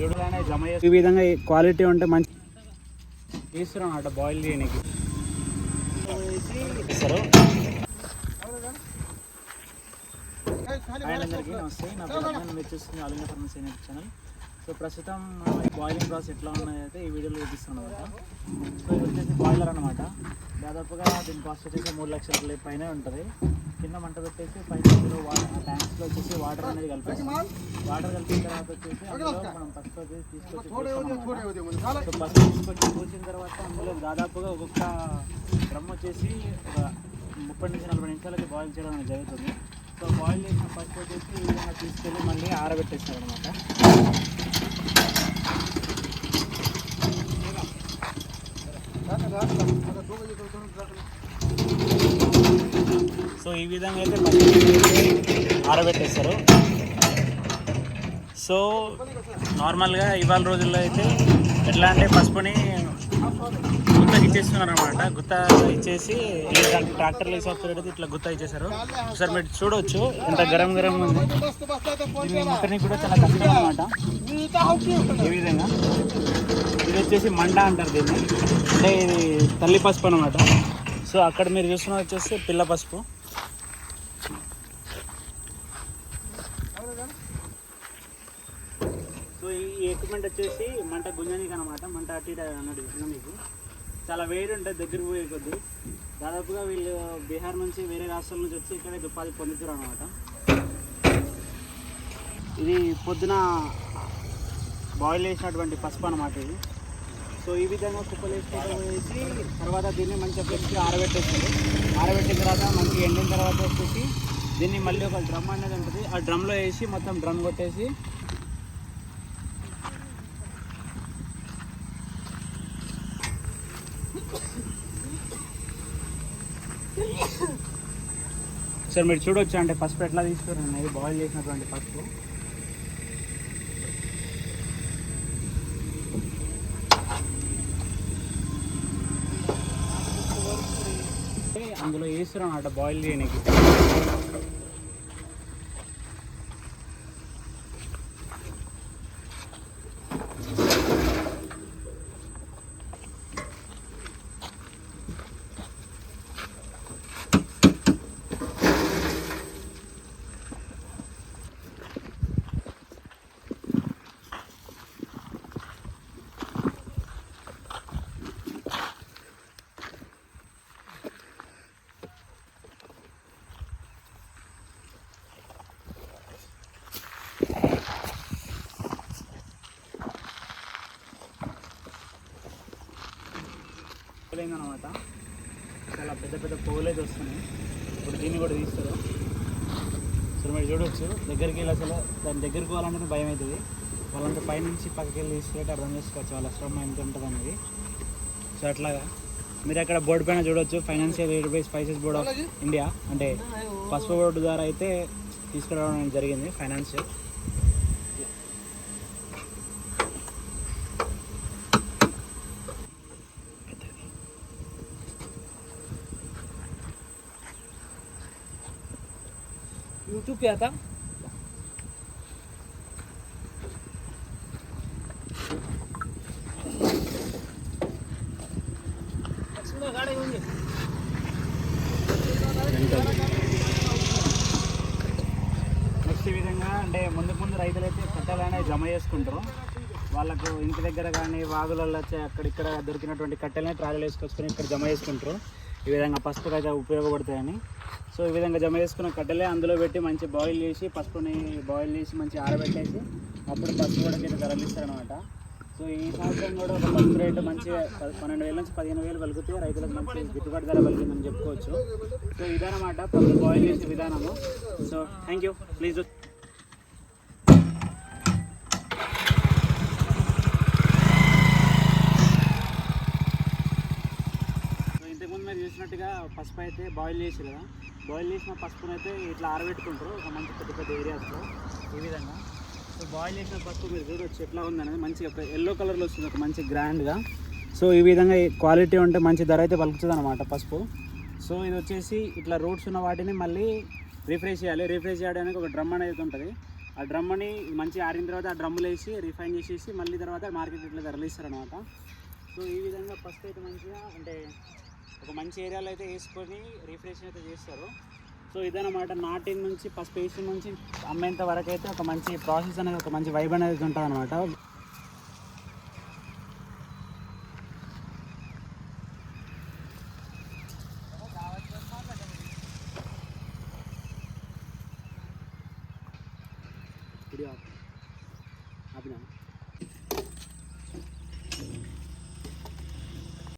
చూడగానే జమ చేసి ఈ విధంగా క్వాలిటీ ఉంటే మంచి తీస్తారు అట బాయిల్ చేయడానికి. ఇస్తారు అందరికీ నమస్తే. నా పేరు మీరు చూస్తుంది ఛానల్. సో ప్రస్తుతం బాయిలింగ్ ప్రాసెస్ ఎట్లా ఉన్నాయైతే ఈ వీడియోలో చూపిస్తున్నాం అనమాట సో ఇది వచ్చేసి బాయిలర్ అనమాట దాదాపుగా దీని కాస్ట్ వచ్చేసి మూడు లక్షల పైన ఉంటుంది. కింద మంట పెట్టేసి పైన అందులో వాటర్ ట్యాంక్స్లో వచ్చేసి వాటర్ అనేది కలిపేసి వాటర్ కలిపిన తర్వాత వచ్చేసి అందులో మనం పసుపు వచ్చేసి తీసుకొచ్చి పసుపు తీసుకొచ్చి పోసిన తర్వాత అందులో దాదాపుగా ఒక్కొక్క డ్రమ్ వచ్చేసి ఒక ముప్పై నుంచి నలభై నిమిషాలకి బాయిల్ చేయడం అనేది జరుగుతుంది. సో బాయిల్ చేసిన పసుపు వచ్చేసి ఈ విధంగా తీసుకెళ్ళి మళ్ళీ ఆరబెట్టేస్తారు అనమాట సో ఈ విధంగా అయితే ఆరబెట్టేస్తారు సో నార్మల్గా ఇవాళ రోజుల్లో అయితే ఎట్లా అంటే పసుపుని గుత్తకి ఇచ్చేస్తున్నారు అనమాట గుత్త ఇచ్చేసి ట్రాక్టర్లు వేసి వస్తారు ఇట్లా గుత్త ఇచ్చేసారు ఒకసారి మీరు చూడవచ్చు ఎంత గరం గరం ఉంది. దీన్ని కూడా చాలా కష్టం అనమాట ఈ విధంగా. ఇది వచ్చేసి మండ అంటారు దీన్ని. అంటే ఇది తల్లి పసుపు అనమాట సో అక్కడ మీరు చూస్తున్న వచ్చేసి పిల్ల పసుపు. ఈ ఎక్విప్మెంట్ వచ్చేసి మంట గుంజనీకి అనమాట మంట అటు ఇటు అన్నది మీకు. చాలా వేడి ఉంటుంది దగ్గర పోయే కొద్దీ. దాదాపుగా వీళ్ళు బీహార్ నుంచి వేరే రాష్ట్రాల నుంచి వచ్చి ఇక్కడే ఉపాధి పొందుతారు అనమాట ఇది పొద్దున బాయిల్ చేసినటువంటి పసుపు అనమాట ఇది. సో ఈ విధంగా కుప్పలు వేసి తర్వాత దీన్ని మంచిగా ఫ్రెష్గా ఆరబెట్టేస్తారు ఆరబెట్టిన తర్వాత మంచిగా ఎండిన తర్వాత వచ్చేసి దీన్ని మళ్ళీ ఒక డ్రమ్ అనేది ఉంటుంది. ఆ డ్రమ్లో వేసి మొత్తం డ్రమ్ కొట్టేసి సార్ మీరు చూడొచ్చు? అంటే పసుపు ఎట్లా తీసుకురండి అనేది బాయిల్ చేసినటువంటి పసుపు. అందులో వేస్తారు అన్నమాట బాయిల్ చేయడానికి అనమాట చాలా పెద్ద పెద్ద పువ్వులు అయితే వస్తున్నాయి. ఇప్పుడు దీన్ని కూడా తీస్తారు. సో మీరు చూడొచ్చు. దగ్గరికి వెళ్ళి అసలు దాని దగ్గరికి పోవాలంటే భయం అవుతుంది. వాళ్ళంతా పైనుంచి పక్కకి వెళ్ళి తీసుకెళ్ళి అర్థం చేసుకోవచ్చు వాళ్ళ శ్రమ ఎంత ఉంటుంది అనేది సో అట్లాగా. మీరు అక్కడ బోర్డు పైన చూడొచ్చు. Financial aid by spices board of India. అంటే పసుపు బోర్డు ద్వారా అయితే తీసుకురావడం జరిగింది ఫైనాన్షియల్. यूट्यूब पे आता गाडी घेऊन घे నెక్స్ట్ ఈ విధంగా అంటే ముందు ముందు రైతులైతే కట్టెలు అనేవి జమ చేసుకుంటారు వాళ్ళకు ఇంటి దగ్గర కానీ వాగులలో వచ్చే అక్కడిక్కడ దొరికినటువంటి కట్టెలని ట్రాలీలు వేసుకొచ్చుకొని ఇక్కడ జమ చేసుకుంటారు ఈ విధంగా పసుపు అయితే ఉపయోగపడతాయని. సో ఈ విధంగా జమ చేసుకున్న కట్టెలే అందులో పెట్టి మంచి బాయిల్ చేసి పసుపుని బాయిల్ చేసి మంచి ఆరబెట్టేసి అప్పుడు పసుపు కూడా కింద తరలిస్తారనమాట సో ఈ సంవత్సరం కూడా ఒక పసుపు రేటు మంచిగా పన్నెండు వేల నుంచి పదిహేను వేలు పలికితే రైతులకు మంచి గిట్టుబాటు ధర పలికిందని చెప్పుకోవచ్చు. సో ఇదనమాట పసుపు బాయిల్ చేసే విధానము. So thank you please so ఇంతకుముందు మీరు చూసినట్టుగా పసుపు అయితే బాయిల్ చేసి కదా. బాయిల్ చేసిన పసుపును అయితే ఇట్లా ఆరబెట్టుకుంటారు. ఒక మంచి పెద్ద పెద్ద ఏరియాస్లో ఈ విధంగా. సో బాయిల్ చేసిన పసుపు మీరు చూడొచ్చు ఎట్లా ఉందనేది. మంచిగా ఎల్లో కలర్లో వస్తుంది. ఒక మంచి గ్రాండ్గా సో ఈ విధంగా క్వాలిటీ ఉంటే మంచి ధర అయితే పలుకుతుంది అనమాట పసుపు. సో ఇది వచ్చేసి ఇట్లా రూట్స్ ఉన్న వాటిని మళ్ళీ రిఫ్రెష్ చేయాలి. రిఫ్రెష్ చేయడానికి ఒక డ్రమ్ అనేది ఉంటుంది. ఆ డ్రమ్ని మంచి ఆరిన తర్వాత ఆ డ్రమ్ములు వేసి రిఫైన్ చేసేసి మళ్ళీ తర్వాత మార్కెట్ ఇట్లా ధరలు అనమాట సో ఈ విధంగా ఫస్ట్ అయితే మంచిగా అంటే ఒక మంచి ఏరియాలో అయితే వేసుకొని రిఫ్రెషన్ అయితే చేస్తారు. సో ఇదనమాట నాటిన్ నుంచి ఫస్ట్ వేసిన నుంచి అమ్మేంత వరకు అయితే ఒక మంచి ప్రాసెస్ అనేది ఒక మంచి వైబ్ అనేది ఉంటుంది అనమాట ఆపినా?